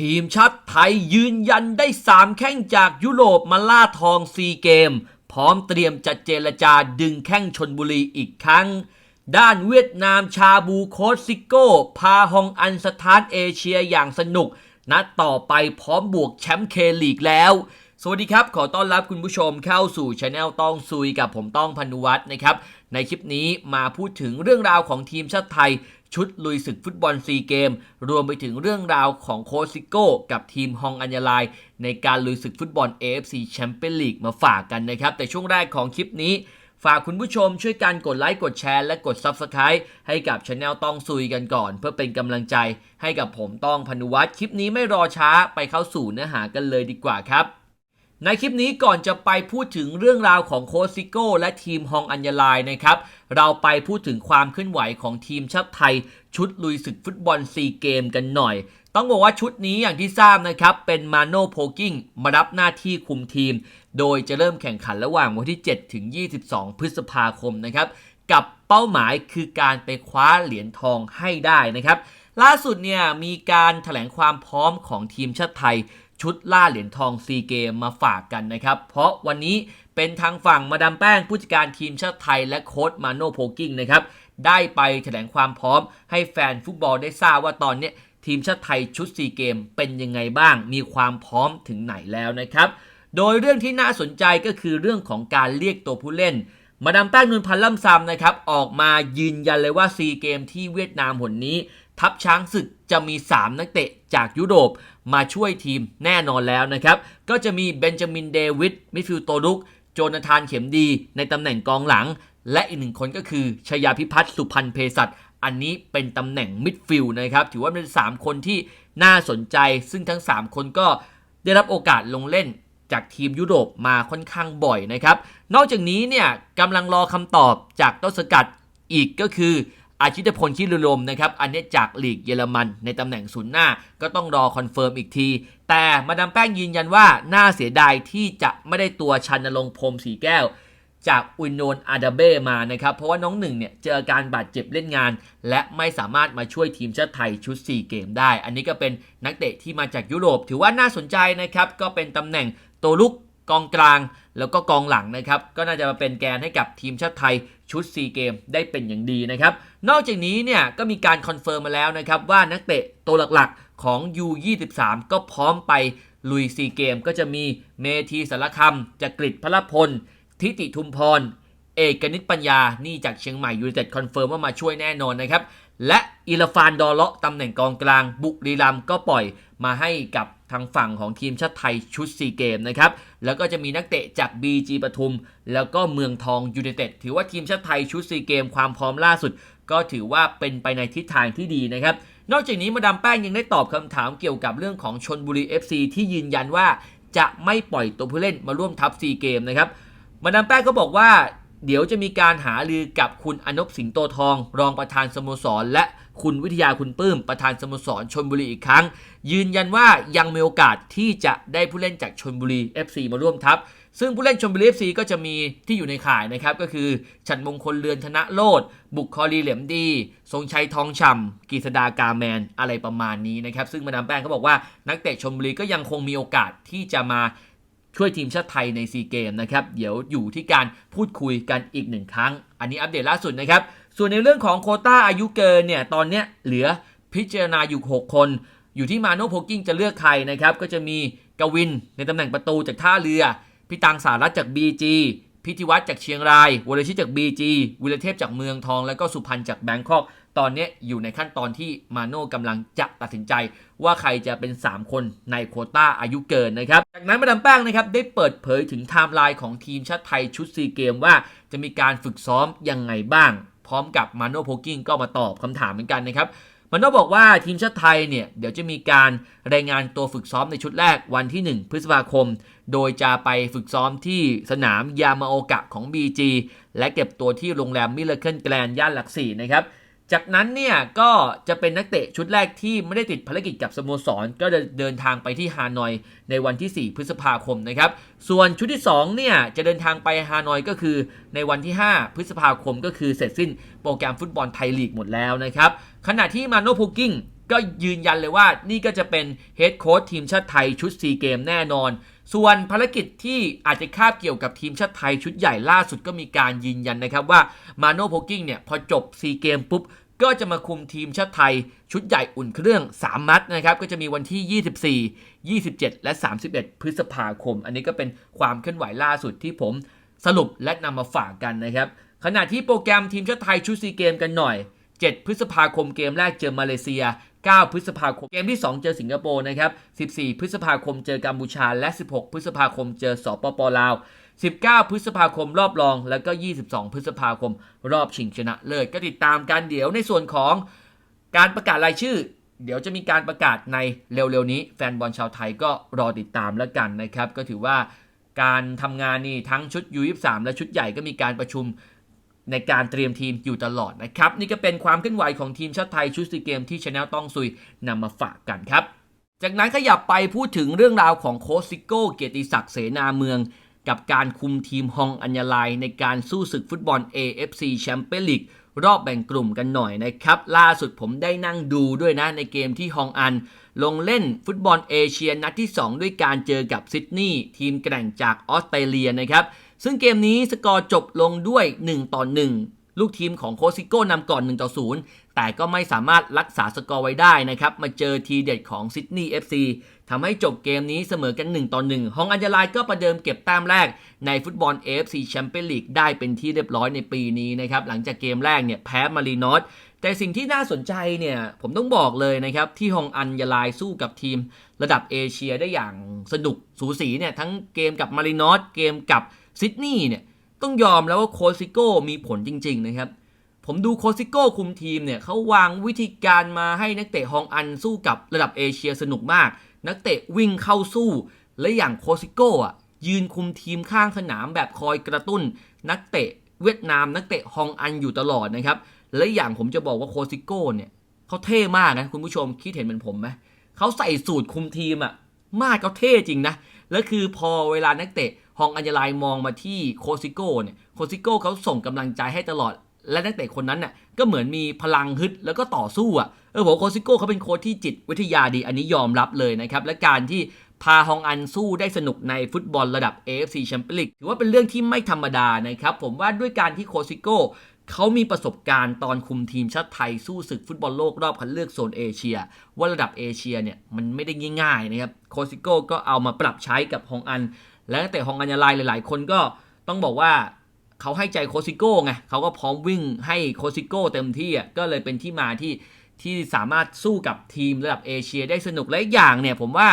ทีมชาติไทยยืนยันได้ 3 แข้งจากยุโรปมาล่าทองซีเกม พร้อมเตรียมจะเจรจาดึงแข้งชนบุรีอีกครั้ง ด้านเวียดนามชาบูโคชซิโก้ พาฮองอันสถานเอเชียอย่างสนุก นัดต่อไปพร้อมบวกแชมป์เคลีกแล้ว สวัสดีครับ ขอต้อนรับคุณผู้ชมเข้าสู่ช anel ต้องซุยกับผมต้องพนุวัฒน์นะครับ ในคลิปนี้มาพูดถึงเรื่องราวของทีมชาติไทย ชุดลุยศึกฟุตบอลซีเกม รวมไปถึงเรื่องราวของโคซิโก้กับทีมฮองอัญญาลาย ในการลุยศึกฟุตบอล AFC แชมเปี้ยนลีกมาฝากกันนะครับ แต่ช่วงแรกของคลิปนี้ ฝากคุณผู้ชมช่วยกันกดไลค์กดแชร์และกด Subscribe ให้กับช anel ต้องซุยกันก่อน เพื่อเป็นกำลังใจให้กับผมต้องพนุวัฒน์คลิปนี้ไม่รอช้าไปเข้าสู่เนื้อหากันเลยดีกว่าครับ ในคลิปนี้ก่อนจะไปพูดถึงเรื่องราวของโคชซิโก้และทีมฮองอัญญาลายนะครับ เราไปพูดถึงความเคลื่อนไหวของทีมชาติไทย ชุดลุยศึกฟุตบอลซีเกมกันหน่อย ต้องบอกว่าชุดนี้อย่างที่ทราบนะครับ เป็นมาโนโพกิ้งมารับหน้าที่คุมทีม โดยจะเริ่มแข่งขันระหว่างวันที่ 7 ถึง 22 พฤษภาคมนะครับ กับเป้าหมายคือการไปคว้าเหรียญทองให้ได้นะครับล่าสุดเนี่ยมีการแถลงความพร้อมของทีมชาติไทย ชุดล่าเหรียญทองซีเกมมาฝากกันนะครับ เพราะวันนี้เป็นทางฝั่งมาดามแป้งผู้จัดการทีมชาติไทยและโค้ชมาโนโพกิ้งนะครับ ได้ไปแถลงความพร้อมให้แฟนฟุตบอลได้ทราบว่าตอนนี้ทีมชาติไทยชุดซีเกมเป็นยังไงบ้าง มีความพร้อมถึงไหนแล้วนะครับ โดยเรื่องที่น่าสนใจก็คือเรื่องของการเรียกตัวผู้เล่น มาดามแป้งนุนพันธ์ล่ำซำนะครับออกมายืนยันเลยว่าซีเกมที่เวียดนามหนนี้ ทัพช้างศึกจะมี 3 นักเตะจากยุโรปมาช่วยทีมแน่นอนแล้วนะครับ ก็จะมีเบนจามินเดวิดมิดฟิลด์โตลุก โจนาธานเข็มดีในตำแหน่งกองหลัง และอีกหนึ่งคนก็คือชยาพิพัฒน์สุพันเพศัตอันนี้เป็นตำแหน่งมิดฟิลด์นะครับ ถือว่าเป็น 3 คนที่น่าสนใจ ซึ่งทั้ง 3 คนก็ได้รับโอกาสลงเล่น จากทีมยุโรปมาค่อนข้างบ่อยนะครับ นอกจากนี้เนี่ยกำลังรอคำตอบจากต้นสกัดอีกก็คืออาชิตพลชิรุลมนะครับ อันนี้จากลีกเยอรมันในตำแหน่งศูนย์หน้าก็ต้องรอคอนเฟิร์มอีกที แต่มาดามแป้งยืนยันว่าน่าเสียดายที่จะไม่ได้ตัวชันนรงพรมสีแก้ว จากอุนโนนอาดาเบ้มานะครับ เพราะว่าน้องหนึ่งเนี่ยเจออาการบาดเจ็บเล่นงาน และไม่สามารถมาช่วยทีมชาติไทยชุด 4 เกมได้ อันนี้ก็เป็นนักเตะที่มาจากยุโรป ถือว่าน่าสนใจนะครับก็เป็นตำแหน่ง ตัวลุกกองกลางแล้วก็กองหลังนะครับ ก็น่าจะมาเป็นแกนให้กับทีมชาติไทยชุด 4 เกมได้เป็นอย่างดีนะครับ นอกจากนี้เนี่ยก็มีการคอนเฟิร์มมาแล้วนะครับ ว่านักเตะตัวหลักๆของ U23 ก็พร้อมไปลุย 4 เกม ก็จะมีเมธีสารคำจักริดพลพล ทิติทุมพร เอกนิตปัญญา นี่จากเชียงใหม่ยูไนเต็ดคอนเฟิร์มว่ามาช่วยแน่นอนนะครับ และอิลฟานดอเลาะตำแหน่งกองกลาง บุรีรัมก็ปล่อยมาให้กับ ทางฝั่งของทีมชาติไทยชุด4เกมนะครับ แล้วก็จะมีนักเตะจาก BG ปทุม แล้วก็เมืองทองยูไนเต็ดถือว่าทีมชาติไทยชุด4เกมความพร้อมล่าสุด ก็ถือว่าเป็นไปในทิศทางที่ดีนะครับ นอกจากนี้มาดามแป้งยังได้ตอบคำถามเกี่ยวกับเรื่องของชนบุรี FC ที่ยืนยันว่า จะไม่ปล่อยตัวผู้เล่นมาร่วมทัพ4เกมนะครับมาดามแป้งก็บอกว่า เดี๋ยวจะมีการหารือกับคุณอนบสิงโตทอง รองประธานสโมสรและ คุณวิทยาคุณปื้มประธานสโมสรชนบุรีอีกครั้ง ยืนยันว่ายังมีโอกาสที่จะได้ผู้เล่นจากชนบุรี FC มาร่วมทัพ ซึ่งผู้เล่นชนบุรี FC ก็จะมีที่อยู่ในข่ายนะครับ ก็คือ ฉันมงคลเรือนธนโลดบุกคอรีเหลี่ยมดี ทรงชัยทองฉ่ำกฤษดากาแมนอะไรประมาณนี้นะครับ ซึ่งมาดามแป้งเขาบอกว่านักเตะชนบุรีก็ยังคงมีโอกาสที่จะมาช่วยทีมชาติไทยในซีเกมนะครับ เดี๋ยวอยู่ที่การพูดคุยกันอีกหนึ่งครั้ง อันนี้อัปเดตล่าสุดนะครับ ส่วนในเรื่องของโคต้าอายุเกินเนี่ยตอนเนี้ยเหลือพิจารณาอยู่ 6 คน อยู่ที่มาโนโพกิ้งจะเลือกใครนะครับก็จะมีกวินในตำแหน่งประตูจากท่าเรือพี่ตังสารัตจาก BG พิธิวัตรจากเชียงราย วรชิตจาก BG วิรเทพจากเมืองทอง แล้วก็สุพรรณจากแบงคอก ตอนนี้อยู่ในขั้นตอนที่มาโน่กำลังจะตัดสินใจ ว่าใครจะเป็น 3 คนในโคต้าอายุเกินนะครับ จากนั้นมาดามแป้งนะครับได้เปิดเผยถึงไทม์ไลน์ของทีมชาติไทยชุดซีเกมว่าจะมีการฝึกซ้อมยังไงบ้าง พร้อมกับมาโนโพกิ้งก็มาตอบคำถามเหมือนกันนะครับมันต้องบอกว่าทีมชาติไทยเนี่ยเดี๋ยวจะมีการรายงานตัวฝึกซ้อมในชุดแรกวันที่ 1 พฤษภาคม โดยจะไปฝึกซ้อมที่สนามยามาโอกะของ BG และเก็บตัวที่โรงแรมมิเลเคิลแกลนย่านหลักสี่นะครับ จากนั้นเนี่ยก็จะเป็นนักเตะชุดแรกที่ไม่ได้ติดภารกิจกับสโมสร ก็จะเดินทางไปที่ฮานอยในวันที่ 4 พฤษภาคมนะครับ ส่วนชุดที่2เนี่ยจะเดินทางไปฮานอยก็คือในวันที่ 5 พฤษภาคมก็คือเสร็จสิ้นโปรแกรมฟุตบอลไทยลีกหมดแล้วนะครับ ขณะที่มาโนพูกิ้งก็ยืนยันเลยว่านี่ก็จะเป็นเฮดโค้ชทีมชาติไทยชุดซีเกมแน่นอน ส่วนภารกิจที่อาจจะคาบเกี่ยวกับทีมชาติไทยชุดใหญ่ล่าสุดก็มีการยืนยันนะครับว่ามาโนโพกิ้งเนี่ยพอจบซีเกมปุ๊บ ก็จะมาคุมทีมชาติไทย ชุดใหญ่อุ่นเครื่อง3นัดนะครับ ก็จะมีวันที่ 24 27 และ 31 พฤษภาคม อันนี้ก็เป็นความเคลื่อนไหวล่าสุดที่ผมสรุปและนำมาฝากกันนะครับ ขณะที่โปรแกรมทีมชาติไทยชุดซีเกมกันหน่อย 7 พฤษภาคมเกมแรกเจอมาเลเซีย 9 พฤษภาคมเกมที่ 2 เจอสิงคโปร์นะครับ 14 พฤษภาคมเจอกัมพูชา และ 16 พฤษภาคมเจอสปปลาว 19 พฤษภาคมรอบรอง แล้วก็ 22 พฤษภาคมรอบชิงชนะเลิศก็ติดตามกันเดี๋ยวในส่วนของการประกาศรายชื่อ เดี๋ยวจะมีการประกาศในเร็วๆนี้ แฟนบอลชาวไทยก็รอติดตามแล้วกันนะครับ ก็ถือว่าการทำงานนี่ทั้งชุด U23 และชุดใหญ่ก็มีการประชุมในการเตรียมทีมอยู่ตลอดนะครับ นี่ก็เป็นความเคลื่อนไหวของทีมชาติไทยชุดซีเกมที่ชาแนลต้องซุยนำมาฝากกันครับ จากนั้นขยับไปพูดถึงเรื่องราวของโค้ชซิโก้เกียรติศักดิ์เสนาเมือง กับการคุมทีมฮองอัญญาลายในการสู้ศึกฟุตบอล AFC แชมเปี้ยนลีกรอบแบ่งกลุ่มกันหน่อยนะครับ ล่าสุดผมได้นั่งดูด้วยนะในเกมที่ฮองอัน ลงเล่นฟุตบอลเอเชียนัดที่ 2 ด้วยการเจอกับซิดนีย์ทีมแกร่งจากออสเตรเลียนะครับ ซึ่งเกมนี้สกอร์จบลงด้วย 1 ต่อ 1 ลูกทีมของโคซิโก้นำก่อน 1 ต่อ 0 แต่ก็ไม่สามารถรักษาสกอร์ไว้ได้นะครับ มาเจอทีเด็ดของซิดนีย์ FC ทำให้จบเกมนี้เสมอกัน 1 ต่อ 1 ฮองอัญญาลายก็ประเดิมเก็บแต้มแรกในฟุตบอล AFC แชมเปี้ยนลีกได้เป็นที่เรียบร้อยในปีนี้นะครับ หลังจากเกมแรกเนี่ยแพ้มารีนอสแต่สิ่งที่น่าสนใจเนี่ยผมต้องบอกเลยนะครับ ที่ฮองอัญญาลายสู้กับทีม ระดับเอเชียได้อย่างสนุกสูสีเนี่ยทั้งเกมกับมารีนอสเกมกับซิดนีย์เนี่ยต้องยอมแล้วว่าโคซิโก้มีผลจริง ๆ นะครับ ผมดูโคซิโก้คุมทีมเนี่ยเขาวางวิธีการมาให้นักเตะฮองอันสู้กับระดับเอเชียสนุกมาก นักเตะวิ่งเข้าสู้ และอย่างโคซิโก้อะยืนคุมทีมข้างสนามแบบคอยกระตุ้น นักเตะเวียดนามนักเตะฮองอันอยู่ตลอดนะครับ และอย่างผมจะบอกว่าโคซิโก้เนี่ยเขาเท่มากนะคุณผู้ชมคิดเห็นเหมือนผมไหมเขาใส่สูตรคุมทีมอะมากเขาเท่จริงนะแล้วคือพอเวลานักเตะฮองอัญญาลายมองมาที่โคซิโก้เนี่ยโคซิโก้เขาส่งกำลังใจให้ตลอด และนักเตะคนนั้นน่ะก็เหมือนมีพลังฮึดแล้วก็ต่อสู้อะเออผมโคซิโก้เขาเป็นโค้ชที่จิตวิทยาดีอันนี้ยอมรับเลยนะครับและการที่พาฮองอันสู้ได้สนุกในฟุตบอลระดับ AFC แชมเปี้ยนลีกถือว่าเป็นเรื่องที่ไม่ธรรมดานะครับผมว่าด้วยการที่โคซิโก้เขามีประสบการณ์ตอนคุมทีมชาติไทยสู้ศึกฟุตบอลโลกรอบคัดเลือกโซนเอเชีย ว่าระดับเอเชียเนี่ยมันไม่ได้ง่ายๆนะครับโคซิโก้ก็เอามาปรับใช้กับฮองอัน และนักเตะฮองอันยาลายหลาย ๆ คนก็ต้องบอกว่า เขาให้ใจโคซิโก้ไงเขาก็พร้อมวิ่งให้โคซิโก้เต็มที่อะก็เลยเป็นที่มาที่ที่สามารถสู้กับทีมระดับเอเชียได้สนุกและอีกอย่างเนี่ยผมว่า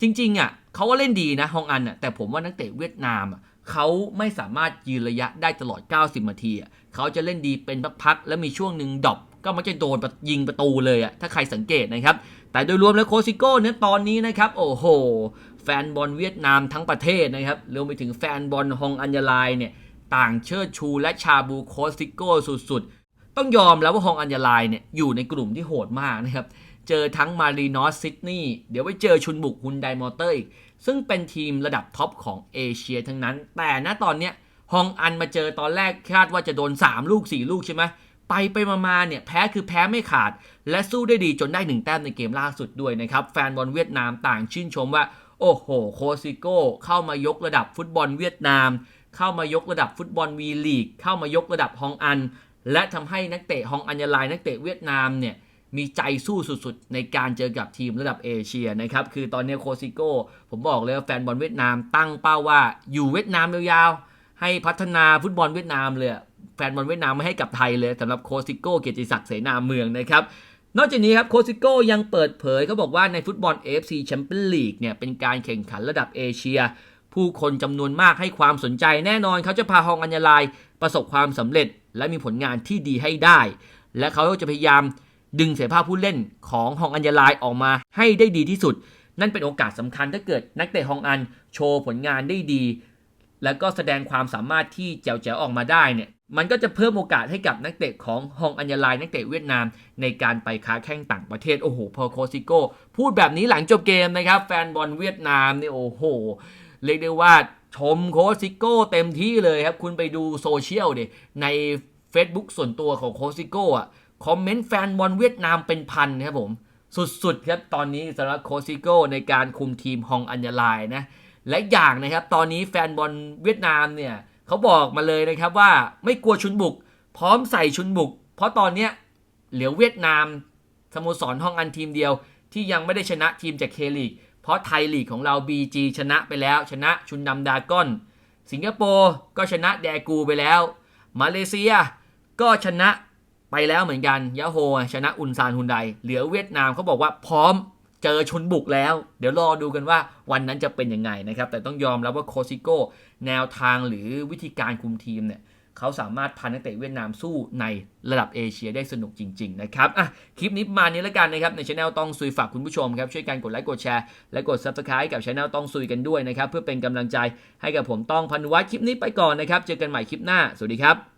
จริงๆอะเขาก็เล่นดีนะฮองอันอะแต่ผมว่านักเตะเวียดนามอะเขาไม่สามารถยืนระยะได้ตลอด 90 นาทีอะเขาจะเล่นดีเป็นพักๆแล้วมีช่วงหนึ่งดรอปก็มักจะโดนยิงประตูเลยอะถ้าใครสังเกตนะครับ แต่โดยรวมแล้วโคซิโก้เนี่ยตอนนี้นะครับ โอ้โห แฟนบอลเวียดนามทั้งประเทศนะครับรวมไปถึงแฟนบอลฮองอัญญาลายเนี่ย ต่างเชิดชูและชาบูโคซิโก้สุดๆ ต้องยอมแล้วว่าฮองอัญญาลายเนี่ยอยู่ในกลุ่มที่โหดมากนะครับ เจอทั้งมารีนอสซิดนีย์เดี๋ยวไปเจอชุนบุกฮุนไดมอเตอร์อีก ซึ่งเป็นทีมระดับท็อปของเอเชียทั้งนั้น แต่ณตอนเนี้ยฮองอันมาเจอตอนแรกคาดว่าจะโดน 3 ลูก 4 ลูกใช่ไหมไปไปมาๆเนี่ยแพ้คือแพ้ไม่ขาด และสู้ได้ดีจนได้หนึ่งแต้มในเกมล่าสุดด้วยนะครับแฟนบอลเวียดนามต่างชื่นชมว่า โอ้โห โคซิโก้เข้ามายกระดับฟุตบอลเวียดนาม เข้ามายกระดับฟุตบอลวีลีกเข้ามายกระดับฮองอัน และทำให้นักเตะฮองอัญญาลายนักเตะเวียดนามเนี่ยมีใจสู้สุดๆ ในการเจอกับทีมระดับเอเชียนะครับคือตอนนี้โคซิโก้ผมบอกเลยว่าแฟนบอลเวียดนามตั้งเป้าว่าอยู่เวียดนามยาวๆให้พัฒนาฟุตบอลเวียดนามเลยแฟนบอลเวียดนามไม่ให้กับไทยเลยสำหรับโคซิโก้เกียรติศักดิ์เสนาเมืองนะครับนอกจากนี้ครับโคซิโก้ยังเปิดเผยเขาบอกว่าในฟุตบอล AFC Champions League เนี่ยเป็นการแข่งขันระดับเอเชีย ผู้คนจำนวนมากให้ความสนใจแน่นอนเขาจะพาฮองอัญญาลายประสบความสำเร็จ และมีผลงานที่ดีให้ได้ และเขาจะพยายามดึงเสภาพผู้เล่นของฮองอัญญาลายออกมาให้ได้ดีที่สุด นั่นเป็นโอกาสสำคัญถ้าเกิดนักเตะฮองอันโชว์ผลงานได้ดี แล้วก็แสดงความสามารถที่แจ๋วๆออกมาได้เนี่ยมันก็จะเพิ่มโอกาสให้กับนักเตะของฮองอัญญาลายนักเตะเวียดนาม ในการไปค้าแข่งต่างประเทศโอ้โหพอโคซิโก้พูดแบบนี้หลังจบเกมนะครับ แฟนบอลเวียดนามเนี่ยโอ้โห เรียกได้ว่าชมโคซิโก้เต็มที่เลยครับ คุณไปดูโซเชียลดิใน Facebook ส่วนตัวของโคซิโก้อะคอมเมนต์แฟนบอลเวียดนามเป็นพันนะครับผม สุดๆครับตอนนี้สำหรับโคชซิโก้ในการคุมทีมฮองอัญญาลายนะและอย่างนะครับตอนนี้แฟนบอลเวียดนามเนี่ยเขาบอกมาเลยนะครับว่าไม่กลัวชุนบุก พร้อมใส่ชุนบุก เพราะตอนเนี้ยเหลือเวียดนามสโมสรห้องอันทีมเดียวที่ยังไม่ได้ชนะทีมจากเคลีก เพราะไทยลีกของเรา BG ชนะไปแล้ว ชนะชุนดำดากอน สิงคโปร์ก็ชนะแดกูไปแล้ว มาเลเซียก็ชนะไปแล้วเหมือนกันยะโฮชนะอุนซานฮุนไดเหลือเวียดนามเขาบอกว่าพร้อมเจอชุนบุกแล้ว เดี๋ยวรอดูกันว่าวันนั้นจะเป็นยังไงนะครับ แต่ต้องยอมรับว่าโคซิโก้แนวทางหรือวิธีการคุมทีมเนี่ย เขาสามารถพานักเตะเวียดนามสู้ในระดับเอเชียได้สนุกจริง ๆ นะครับอะคลิปนี้ประมาณนี้แล้วกันนะครับในช anel ต้องซุยฝากคุณผู้ชมครับช่วยกันกดไลค์กดแชร์และกด subscribe กับช anel ต้องซุยกันด้วยนะครับเพื่อเป็นกำลังใจให้กับผมต้องพันวัดคลิปนี้ไปก่อนนะครับเจอกันใหม่คลิปหน้าสวัสดีครับ